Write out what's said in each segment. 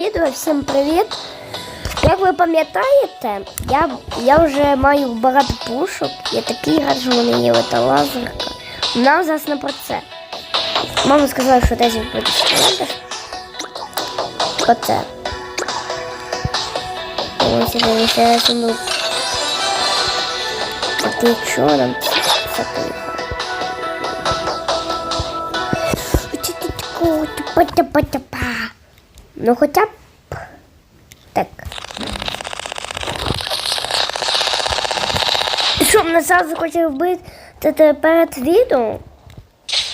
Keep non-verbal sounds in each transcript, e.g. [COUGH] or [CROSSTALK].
Відео, всім привіт! Як ви пам'ятаєте, я, я вже маю багато пушок. Я такий рад, що в мене є ота лазерка. Нам зараз не про це. Мама сказала, що десь буде сподобаєш. Оце. Ось я ще сундук. А ти чого нам це Типа-типа-типа. Ну хоча б так. Що мене зараз захоче вбити перед відео?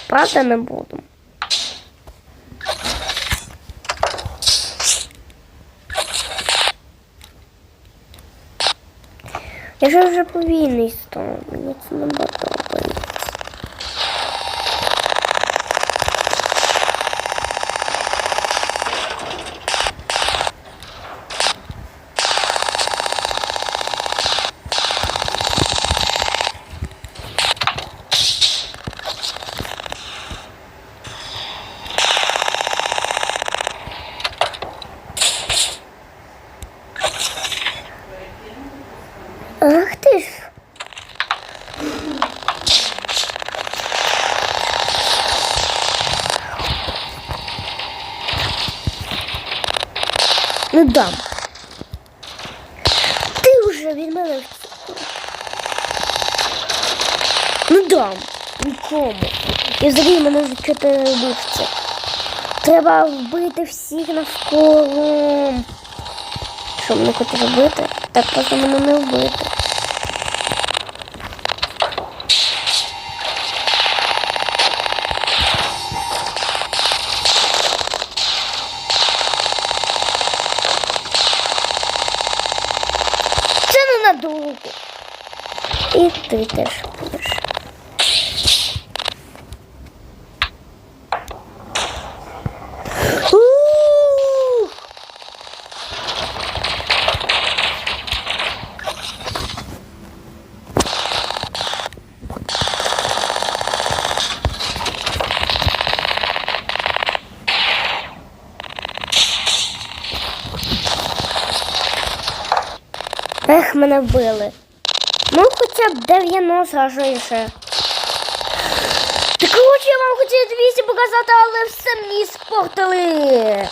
Правда не буду. Я ж вже повільний став, мені це не подобається. Ах ти ж. Дам. Ти вже від мене. Не дам. Нікому. І взагалі мене за чотири вбивці. Треба вбити всіх навколо. Що мене хоче вбити? Так просто мене не вбити. Це И ты тоже теж Мене вбили. Ну, хоча б 90 а ще. Так коротше, я вам хотів 200 показати, але все мені спортили.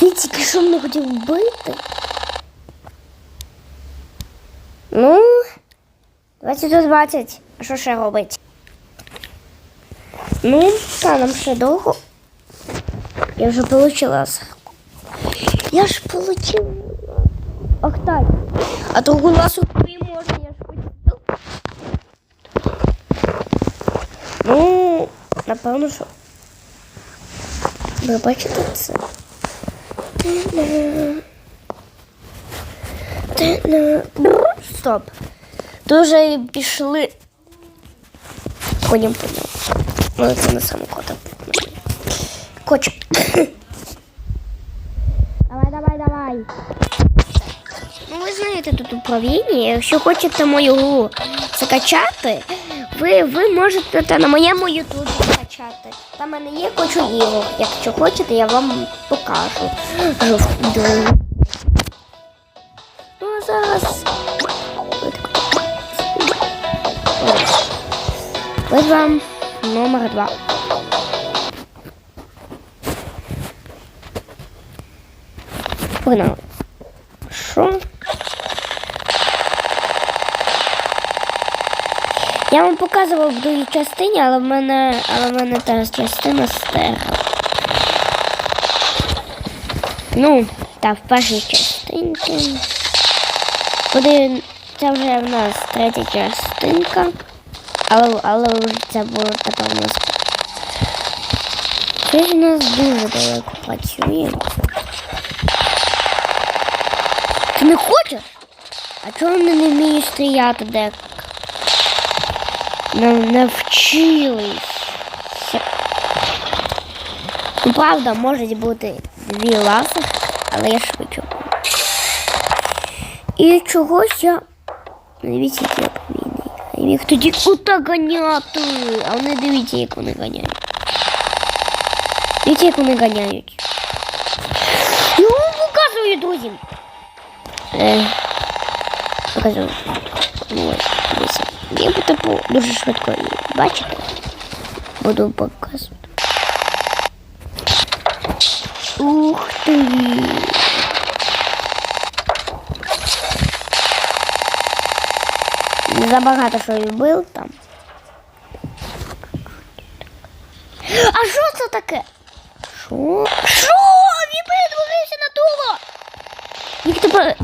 Ти тільки що мене хотів вбити? Ну, 20 до 20. А що ще робити? Ну, та нам ще довго. Я вже ласку. Я ж получила. Ах так. А другу ласу не можна, я ж хотів. Ну, напевно, що. Ви бачите це? Та-на. Та-на. Бррр, Стоп. Дуже пішли. Ходім по ньому. Ну, це не саме кота. Кочок. Ну, ви знаєте тут управління. Якщо хочете мою закачати, ви, ви можете та на моєму ютубі скачати. Там в мене є кучу ігор. Якщо хочете, я вам покажу. Ну, а зараз. Ось вам номер два. Погнали. Що? Я вам показував в другій частині, але в мене, але в мене та частина стерла. Ну, та в першій частинці. Буде, це вже в нас третя частинка. Але, але це було тепер у нас. Щось у нас дуже далеко працює. Не хочеш? А чого вони не вміють стріляти де? Не навчились. Ну, правда, можуть бути дві ласи, але я швидше. І чогось я. Дивіться, як я повільний. Я міг тоді кута ганяти. А вони дивіться, як вони ганяють. Дивіться, як вони ганяють. Я показую, друзі. Е, показую. Ну, ось, дивіться. Я буду типу дуже швидко її бачите. Буду показувати. Ух ти. Забагато що любив там. А що це таке? Що? Що? Він перетворився на туло! Їх тепер.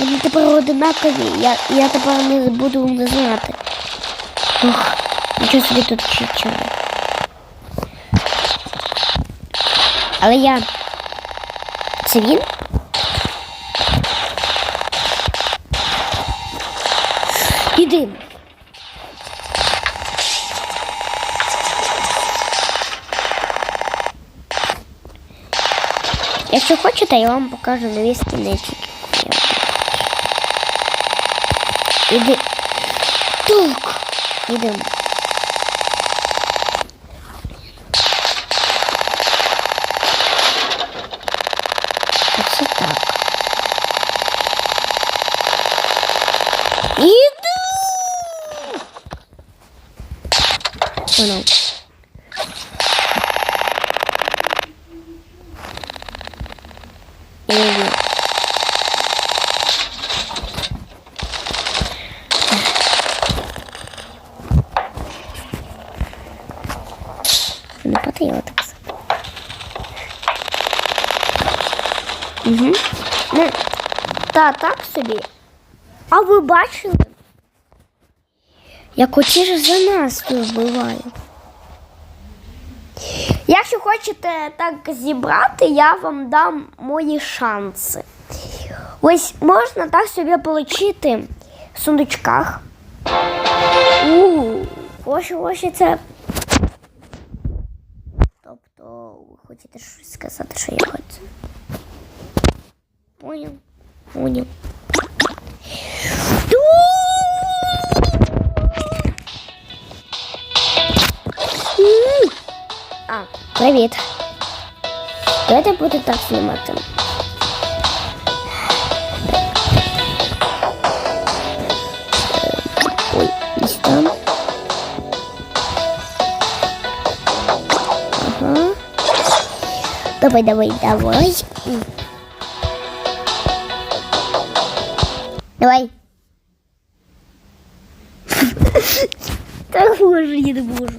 Вони тепер одинакові. Я, я тепер не буду не знати. Ох, нічого собі тут чичаю. Але я. Це він? Іди. Якщо хочете, я вам покажу нові скінечки. Іди. Так. Ідемо. Оце так. Іду. Воно. Іду. Патріотикс. Угу. Ну, та так собі. А ви бачили? Як оті ж за нас вбивають. Якщо хочете так зібрати, я вам дам мої шанси. Ось можна так собі отримати в сундучках. У, ось ось це. Хочете щось сказати, я хочу. Понял? Понял. А, привіт. Давайте буду так знімати. Давай, давай, давай. Давай. [LAUGHS] Так боже, я не можу.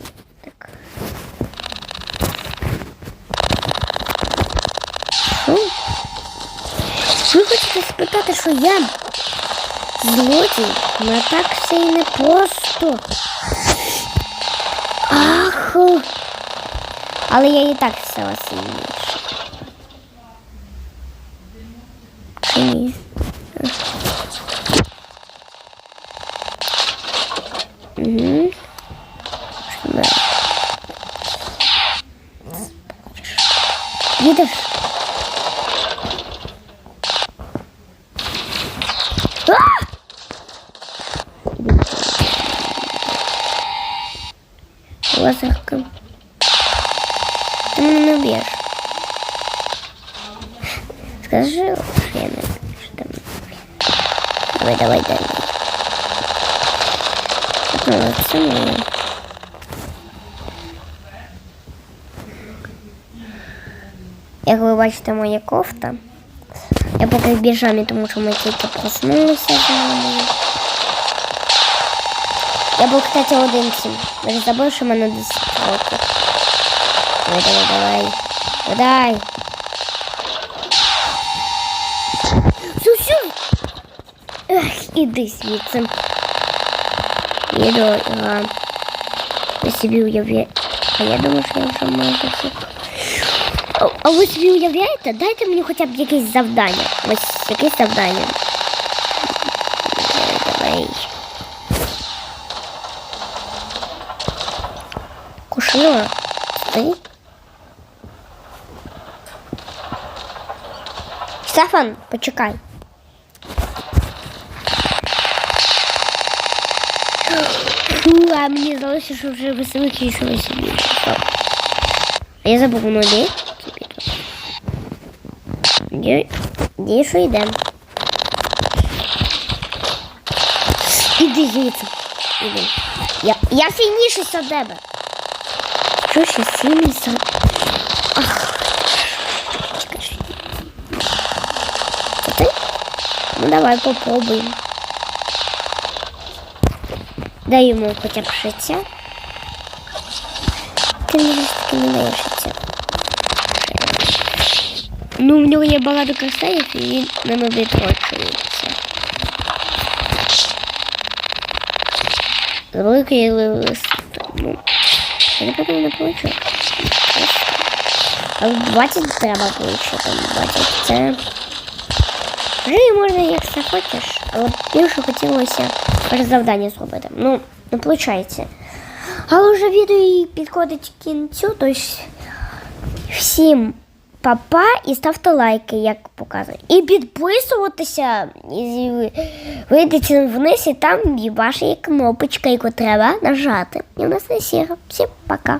Ви хочете спитати, що я злодій? Ну так все і не просто. Ах. Але я і так все сильніше. Ні? Угу. Їдеш? Ти мене не б'єш. Скажи, я не що ти. Давай, давай, давай. Це. Як ви бачите, моя кофта. Я поки в біжамі, тому що ми тільки проснулися з мамою. Я був, кстати, один. Ви ж забули, що мене 10 років. Давай, давай, давай. Давай. іди звідси. Їду, а, я собі уявляю. А я думаю, що я вже майже все. А, а ви собі уявляєте? Дайте мені хоча б якесь завдання. Ось якесь завдання. Давай. Кушила. Стой. Стефан, почекай. Фу, а мені здалося, що вже що. А я забув нулі. Ді- Дійсно йдемо. Іди звідси. Іди. Я, я сильніший за тебе. Що ще сильний за... Чекай, що-? Ну давай попробуємо. Дай йому хоча б життя. Ти мені таки не даєш життя. Ну, в нього є багато кристалів і він ними відрочується. З великої лист. Ну, я не потім не получу. А 20 треба получити. 20 це. Вже можна як це хочеш. А от більше хотілося завдання зробити. Ну, не виходить. Але вже відео і підходить кінцю, тож всім папа і ставте лайки, як показує. І підписуватися, і вийдете вниз, і там є ваша кнопочка, яку треба нажати. І в нас не сіра. Всім пока.